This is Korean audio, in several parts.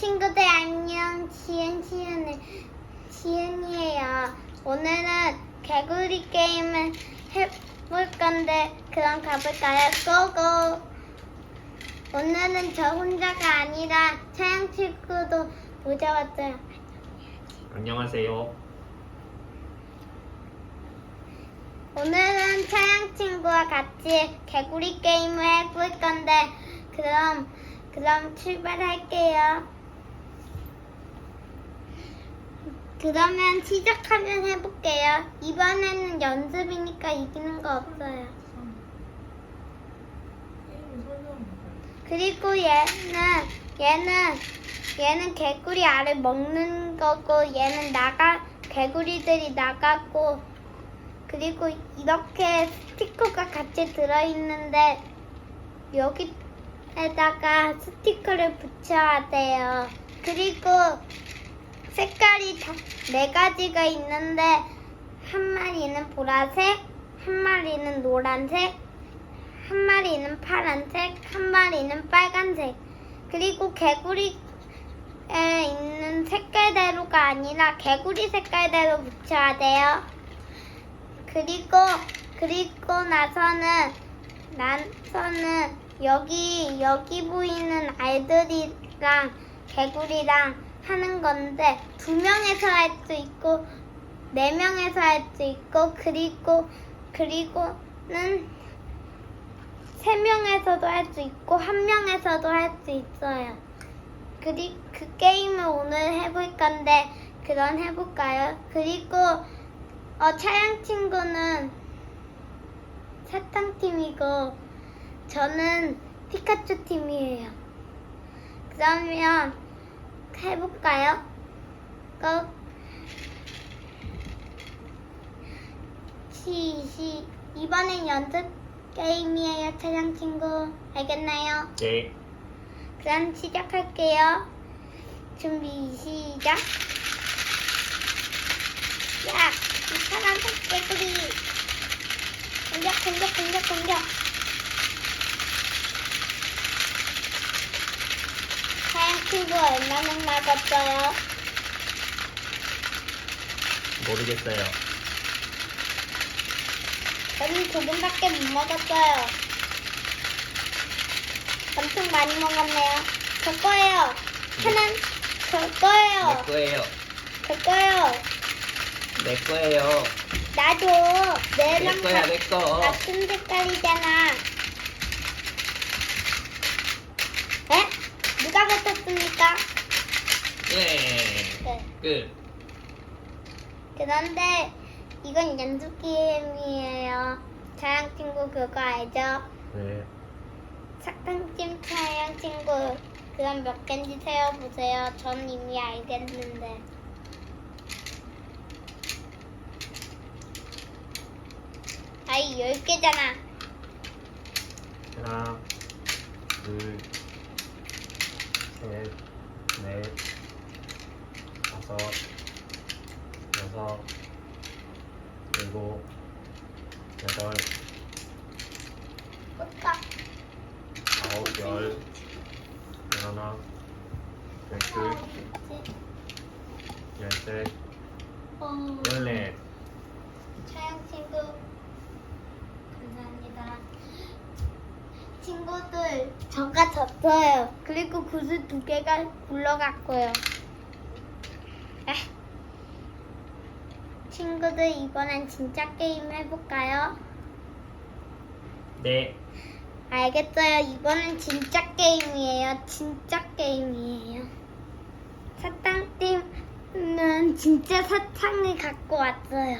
친구들 안녕. 지은 지은의 지은이에요. 오늘은 개구리 게임을 해볼 건데 그럼 가볼까요? 고고. 오늘은 저 혼자가 아니라 차양 친구도 모자왔어요. 안녕하세요. 오늘은 차양 친구와 같이 개구리 게임을 해볼 건데 그럼 그럼 출발할게요. 그러면 시작하면 해볼게요. 이번에는 연습이니까 이기는 거 없어요. 그리고 얘는 얘는 얘는 개구리 알을 먹는 거고 얘는 나가 개구리들이 나가고 그리고 이렇게 스티커가 같이 들어있는데 여기에다가 스티커를 붙여야 돼요. 그리고 색깔이 다네 가지가 있는데 한 마리는 보라색, 한 마리는 노란색, 한 마리는 파란색, 한 마리는 빨간색. 그리고 개구리에 있는 색깔대로가 아니라 개구리 색깔대로 붙여야 돼요. 그리고 그리고 나서는 나서는 여기 여기 보이는 알들이랑 개구리랑 하는 건데 두 명에서 할 수 있고 네 명에서 할 수 있고 그리고 그리고는 세 명에서도 할 수 있고 한 명에서도 할 수 있어요. 그리 그 게임을 오늘 해볼 건데 그럼 해볼까요? 그리고 어, 차양 친구는 사탕 팀이고 저는 피카츄 팀이에요. 그러면 해볼까요? 고! 시, 시. 이번엔 연습 게임이에요, 차양 친구. 알겠나요? 네. 그럼 시작할게요. 준비, 시작. 야, 이 파란색 개구리. 공격, 공격, 공격, 공격. 하얀 친구 얼마나 맞았어요? 모르겠어요. 저는 조금밖에 못 먹었어요. 엄청 많이 먹었네요. 저 거예요. 하나는 저 거예요. 내 거예요. 저 거예요. 내 거예요. 나도 내 내랑 거야, 같- 내 거. 같은 색깔이잖아. 에? 누가 뱉었습니까? 예. 네. 끝. 그런데 이건 연습 게임이에요. 자양 친구 그거 알죠? 네. 사탕찜 차양 친구 그럼 몇 개인지 세어보세요. 전 이미 알겠는데. 아이 열 개잖아. 하나, 둘, 셋, 넷, 다섯, 여섯, 일곱, 여덟, 오빠. 아홉, 열, 열하나, 열둘, 열셋, 어, 열넷. 차양 친구 감사합니다. 친구들 저가 졌어요. 그리고 구슬 두 개가 굴러갔고요. 아. 친구들 이번엔 진짜 게임 해볼까요? 네. 알겠어요. 이번엔 진짜 게임이에요. 진짜 게임이에요. 사탕팀은 진짜 사탕을 갖고 왔어요.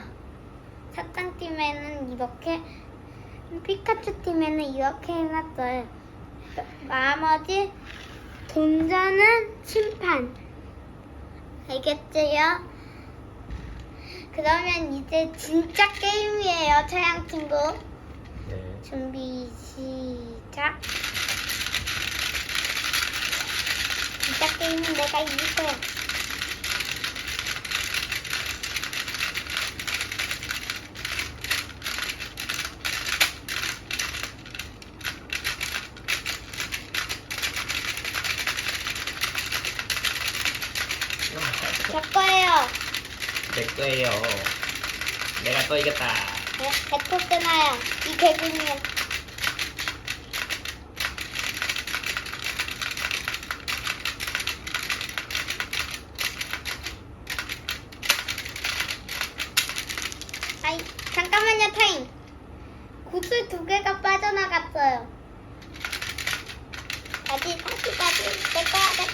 사탕팀에는 이렇게, 피카츄 팀에는 이렇게 해놨어요. 나머지 동전은 심판. 알겠지요? 그러면 이제 진짜 게임이에요, 차양 친구. 네. 준비 시작. 진짜 게임은 내가 이길 거야. 제 거예요. 내 거예요. 내가 또 이겼다. 네, 뱉었잖아요. 이 개구리는. 아이, 잠깐만요, 타임. 구슬 두 개가 빠져나갔어요. 다시, 다시, 다시. 내 거야, 내거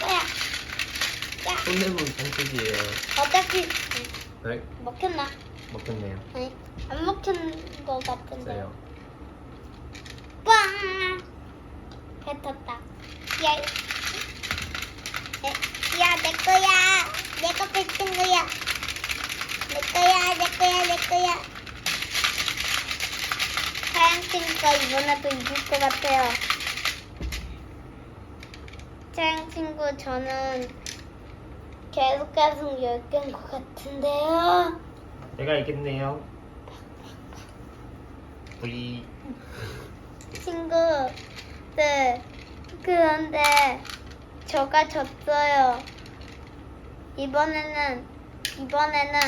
야. 손해본 선택이에요. 어차피 네, 먹혔나? 먹겠네요. 아니, 안 먹힌 것 같은데. 세요. 빵! 뱉었다. 야, 에, 야, 내 거야. 내가 뱉은 거야. 내 거야, 내 거야, 내 거야. 하얀 친구가 이번에도 이길 것 같아요. 하얀 친구, 저는 계속 계속 10개인 것 같은데요. 내가 이겼네요. V. 친구, 네. 그런데 저가 졌어요. 이번에는 이번에는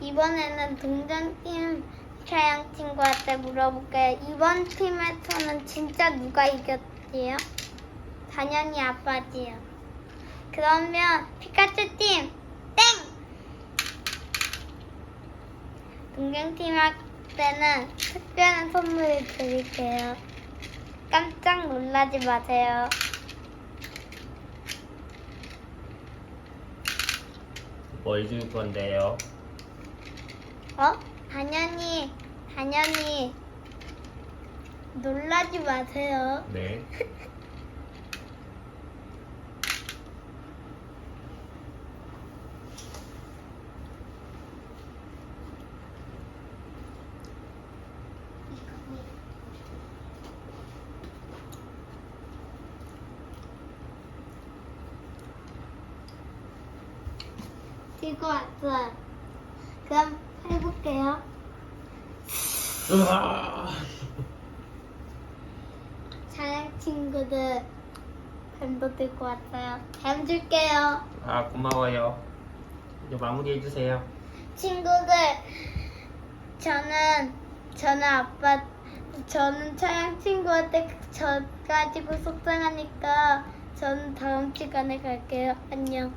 이번에는 동전팀 차양 친구한테 물어볼게요. 이번 팀에서는 진짜 누가 이겼지요? 당연히 아빠지요. 그러면 피카츄 팀 땡! 동경팀한테는 특별한 선물을 드릴게요. 깜짝 놀라지 마세요. 뭘 줄 건데요? 어? 당연히, 당연히 놀라지 마세요. 네. 들고 왔어요. 그럼 해볼게요. 사랑 친구들 뱀도 들고 왔어요. 뱀 줄게요. 아 고마워요. 이제 마무리해 주세요. 친구들, 저는 저는 아빠 저는 차양 친구한테 저 가지고 속상하니까 저는 다음 시간에 갈게요. 안녕.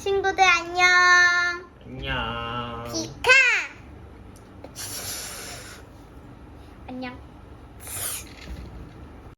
친구들 안녕. 안녕. 피카. 안녕.